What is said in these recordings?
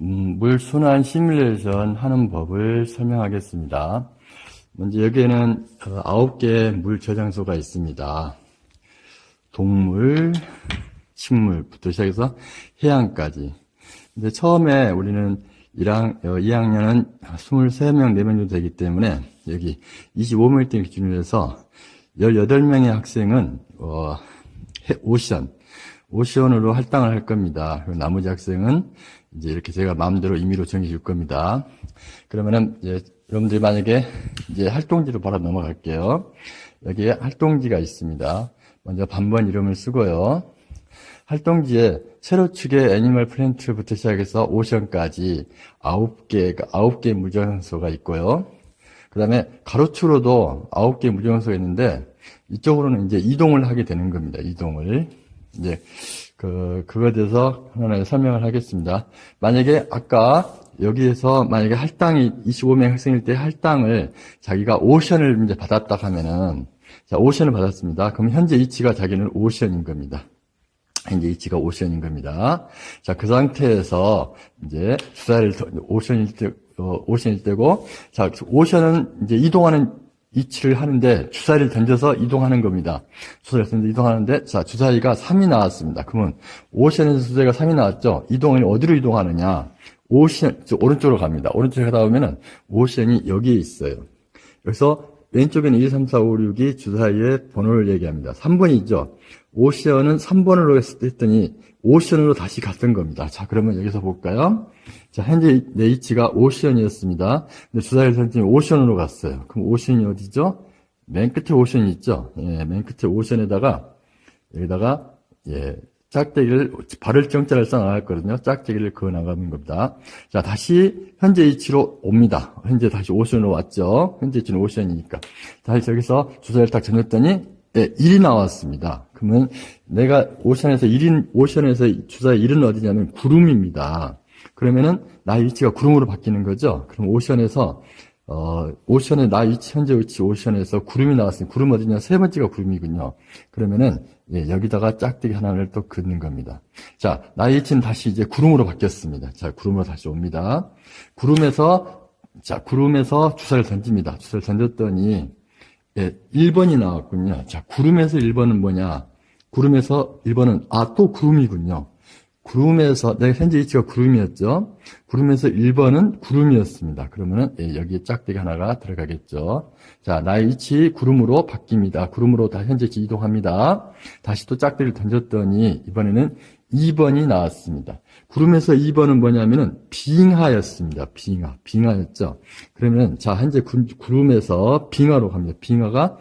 음, 물 순환 시뮬레이션 하는 법을 설명하겠습니다. 먼저 여기에는 어, 아홉 개의 물 저장소가 있습니다. 동물, 식물부터 시작해서 해양까지. 근데 처음에 우리는 1학, 2학년은 23명, 4명 정도 되기 때문에 여기 25명 때 기준으로 해서 18명의 학생은 어, 해- 오션, 오션으로 할당을 할 겁니다. 그리고 나머지 학생은 이제 이렇게 제가 마음대로 임의로 정해 줄 겁니다. 그러면은 이제 여러분들이 만약에 이제 활동지로 바로 넘어갈게요. 여기에 활동지가 있습니다. 먼저 반번 이름을 쓰고요. 활동지에 세로 축의 애니멀 플랜트부터 시작해서 오션까지 아홉 개, 아홉 개의 무정소가 있고요. 그 다음에 가로축으로도 아홉 개의 무정소가 있는데 이쪽으로는 이제 이동을 하게 되는 겁니다. 이동을. 이제 그, 그거에 대해서 하나하나 설명을 하겠습니다. 만약에 아까 여기에서 만약에 할당이 25명 학생일 때 할당을 자기가 오션을 이제 받았다 하면은 자, 오션을 받았습니다. 그럼 현재 위치가 자기는 오션인 겁니다. 현재 위치가 오션인 겁니다. 자, 그 상태에서 이제 주사를 더- 오션일 때, 어, 오션일 때고, 자, 오션은 이제 이동하는 위치를 하는데 주사위를 던져서 이동하는 겁니다. 주사위를 던져 이동하는데, 자, 주사위가 3이 나왔습니다. 그러면 오션에서 주사위가 3이 나왔죠? 이동을 어디로 이동하느냐? 오션, 저 오른쪽으로 갑니다. 오른쪽에 가다 보면은 오션이 여기에 있어요. 여기서 왼쪽에는 1, 3, 4, 5, 6이 주사위의 번호를 얘기합니다. 3번이죠. 오션은 3번으로 했더니 오션으로 다시 갔던 겁니다. 자, 그러면 여기서 볼까요? 자, 현재 내 위치가 오션이었습니다. 근데 주사위를 던지면 오션으로 갔어요. 그럼 오션이 어디죠? 맨 끝에 오션이 있죠? 예, 맨 끝에 오션에다가 여기다가 예, 짝대기를 발을 정자를 써 나갔거든요. 짝대기를 그어 나가는 겁니다. 자, 다시 현재 위치로 옵니다. 현재 다시 오션으로 왔죠. 현재 위치는 오션이니까. 다시 저기서 주사를 딱 던졌더니 예, 1이 나왔습니다. 그러면 내가 오션에서 1인 오션에서 주사의 1은 어디냐면 구름입니다. 그러면은 나의 위치가 구름으로 바뀌는 거죠. 그럼 오션에서 어, 오션의 나 위치, 현재 위치 오션에서 구름이 나왔으니 구름 어디냐? 세 번째가 구름이군요. 그러면은, 예, 여기다가 짝대기 하나를 또 긋는 겁니다. 자, 나의 위치는 다시 이제 구름으로 바뀌었습니다. 자, 구름으로 다시 옵니다. 구름에서, 자, 구름에서 주사를 던집니다. 주사를 던졌더니, 예, 1번이 나왔군요. 자, 구름에서 1번은 뭐냐? 구름에서 1번은, 아, 또 구름이군요. 구름에서, 내가 현재 위치가 구름이었죠? 구름에서 1번은 구름이었습니다. 그러면은, 예, 여기에 짝대기 하나가 들어가겠죠. 자, 나의 위치 구름으로 바뀝니다. 구름으로 다 현재 위치 이동합니다. 다시 또 짝대기를 던졌더니, 이번에는 2번이 나왔습니다. 구름에서 2번은 뭐냐면은, 빙하였습니다. 빙하. 빙하였죠. 그러면, 자, 현재 구, 구름에서 빙하로 갑니다. 빙하가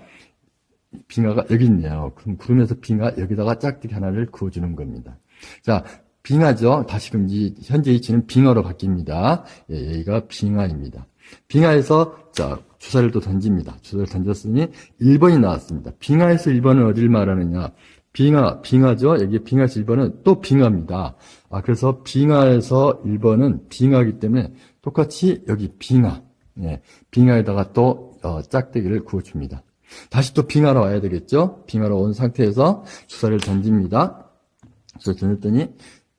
빙하가 여기 있네요. 그럼 구름에서 빙하 여기다가 짝대기 하나를 그어주는 겁니다. 자, 빙하죠. 다시금 이 현재 위치는 빙하로 바뀝니다. 예, 여기가 빙하입니다. 빙하에서 자 주사를 또 던집니다. 주사를 던졌으니 1번이 나왔습니다. 빙하에서 1번은 어딜 말하느냐? 빙하, 빙하죠. 여기 빙하에서 1번은 또 빙하입니다. 아, 그래서 빙하에서 1번은 빙하기 때문에 똑같이 여기 빙하, 예, 빙하에다가 또 어, 짝대기를 그어줍니다. 다시 또 빙하로 와야 되겠죠? 빙하로 온 상태에서 주사를 던집니다. 주사를 던졌더니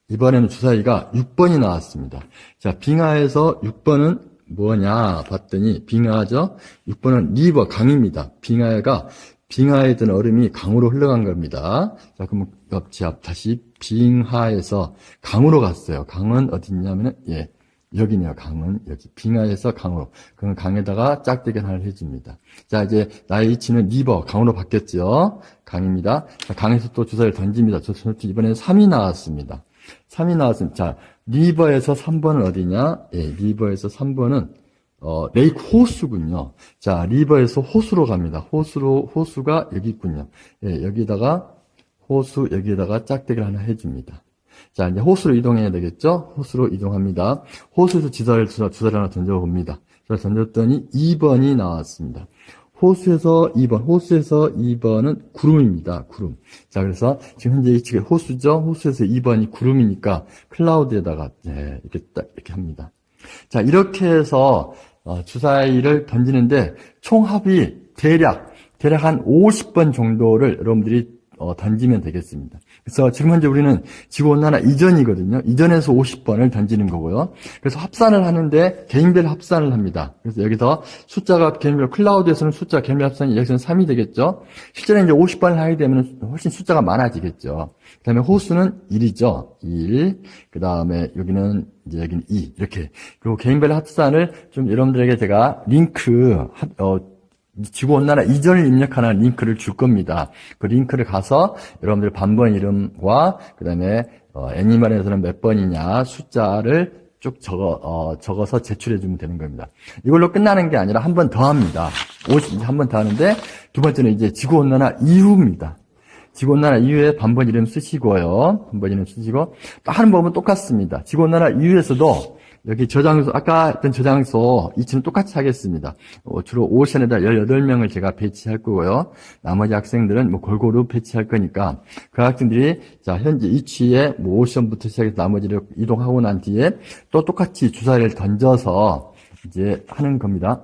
이번에는 주사위가 6번이 나왔습니다. 자, 빙하에서 6번은 뭐냐 봤더니 빙하죠? 6번은 리버 강입니다. 빙하가 빙하에 든 얼음이 강으로 흘러간 겁니다. 자, 그럼 옆지 앞 다시 빙하에서 강으로 갔어요. 강은 어디 있냐면은 예. 여기네요, 강은. 여기. 빙하에서 강으로. 그럼 강에다가 짝대기 하나를 해줍니다. 자, 이제 나의 위치는 리버, 강으로 바뀌었죠? 강입니다. 자, 강에서 또 주사를 던집니다. 저, 저, 이번에는 3이 나왔습니다. 3이 나왔습니다. 자, 리버에서 3번은 어디냐? 예, 리버에서 3번은, 어, 레이크 호수군요. 자, 리버에서 호수로 갑니다. 호수로, 호수가 여기 있군요. 예, 여기다가, 호수, 여기에다가 짝대기를 하나 해줍니다. 자, 이제 호수로 이동해야 되겠죠? 호수로 이동합니다. 호수에서 주사, 주사를 하나 던져봅니다. 주사를 던졌더니 2번이 나왔습니다. 호수에서 2번, 호수에서 2번은 구름입니다. 구름. 자, 그래서 지금 현재 위치가 호수죠? 호수에서 2번이 구름이니까 클라우드에다가, 네, 이렇게 딱, 이렇게 합니다. 자, 이렇게 해서, 어, 주사위를 던지는데, 총 합이 대략, 대략 한 50번 정도를 여러분들이 어, 던지면 되겠습니다. 그래서 지금 현재 우리는 지구온난화 이전이거든요. 이전에서 50번을 던지는 거고요. 그래서 합산을 하는데 개인별 합산을 합니다. 그래서 여기서 숫자가 개인별 클라우드에서는 숫자 개인별 합산이 여기서는 3이 되겠죠. 실제로 이제 50번을 하게 되면 훨씬 숫자가 많아지겠죠. 그 다음에 호수는 1이죠. 1. 그 다음에 여기는 이제 여기는 2. 이렇게. 그리고 개인별 합산을 좀 여러분들에게 제가 링크, 합- 어, 지구온난화 이전을 입력하는 링크를 줄 겁니다. 그 링크를 가서 여러분들 반번 이름과 그 다음에 어, 애니멀에서는 몇 번이냐 숫자를 쭉 적어, 어, 적어서 제출해 주면 되는 겁니다. 이걸로 끝나는 게 아니라 한 번 더 합니다. 50, 한번 더 하는데 두 번째는 이제 지구온난화 이후입니다. 지구온난화 이후에 반번 이름 쓰시고요. 반번 이름 쓰시고 또 하는 법은 똑같습니다. 지구온난화 이후에서도 여기 저장소 아까 했던 저장소 위치는 똑같이 하겠습니다. 어, 주로 오션에다 18명을 제가 배치할 거고요. 나머지 학생들은 뭐 골고루 배치할 거니까 그 학생들이 자 현재 위치에 뭐 오션부터 시작해서 나머지를 이동하고 난 뒤에 또 똑같이 주사위를 던져서 이제 하는 겁니다.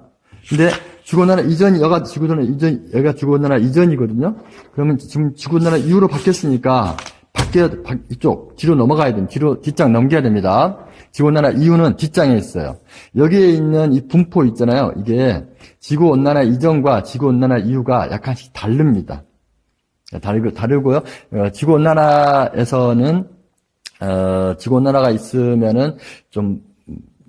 근데 지구온난화 이전이 여가 지구온난화 이전 여기가 지구온난화 이전이거든요. 그러면 지금 지구온난화 이후로 바뀌었으니까 바뀌어 바- 이쪽 뒤로 넘어가야 됩니다. 뒤로 뒷장 넘겨야 됩니다. 지구온난화 이후는 뒷장에 있어요. 여기에 있는 이 분포 있잖아요. 이게 지구온난화 이전과 지구온난화 이후가 약간씩 다릅니다. 다르고 다르고요. 어, 지구온난화에서는 어, 지구온난화가 있으면은 좀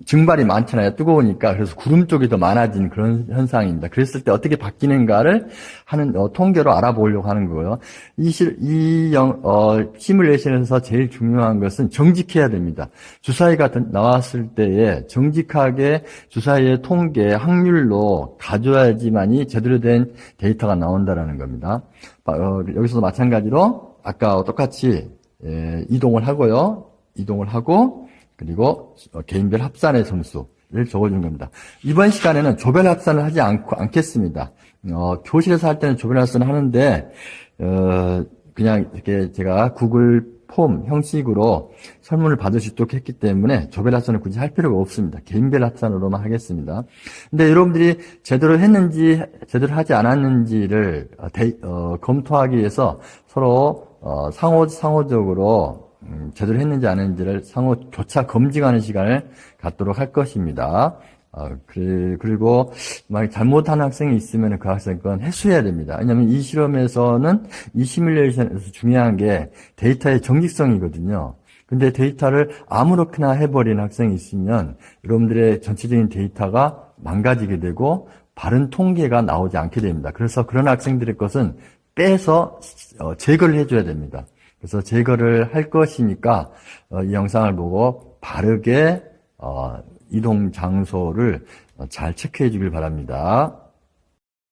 증발이 많잖아요. 뜨거우니까. 그래서 구름 쪽이 더 많아진 그런 현상입니다. 그랬을 때 어떻게 바뀌는가를 하는, 어, 통계로 알아보려고 하는 거고요. 이 실, 이 영, 어, 시뮬레이션에서 제일 중요한 것은 정직해야 됩니다. 주사위가 던- 나왔을 때에 정직하게 주사위의 통계, 확률로 가져야지만이 제대로 된 데이터가 나온다라는 겁니다. 어, 여기서도 마찬가지로 아까 똑같이 예, 이동을 하고요. 이동을 하고 그리고 어, 개인별 합산의 점수를 적어주는 겁니다. 이번 시간에는 조별 합산을 하지 않고 않겠습니다. 어, 교실에서 할 때는 조별 합산을 하는데 어, 그냥 이렇게 제가 구글 폼 형식으로 설문을 받을 수 있도록 했기 때문에 조별 합산을 굳이 할 필요가 없습니다. 개인별 합산으로만 하겠습니다. 근데 여러분들이 제대로 했는지 제대로 하지 않았는지를 어, 데- 어, 검토하기 위해서 서로 어, 상호 상호적으로 음, 제대로 했는지 안 했는지를 상호 교차 검증하는 시간을 갖도록 할 것입니다. 어, 그래- 그리고 만약 잘못한 학생이 있으면 그 학생 건 해수해야 됩니다. 왜냐하면 이 실험에서는 이 시뮬레이션에서 중요한 게 데이터의 정직성이거든요. 근데 데이터를 아무렇게나 해버린 학생이 있으면 여러분들의 전체적인 데이터가 망가지게 되고 바른 통계가 나오지 않게 됩니다. 그래서 그런 학생들의 것은 빼서 어, 제거를 해줘야 됩니다. 그래서 제거를 할 것이니까 어, 이 영상을 보고 바르게 어, 이동 장소를 어, 잘 체크해 주길 바랍니다.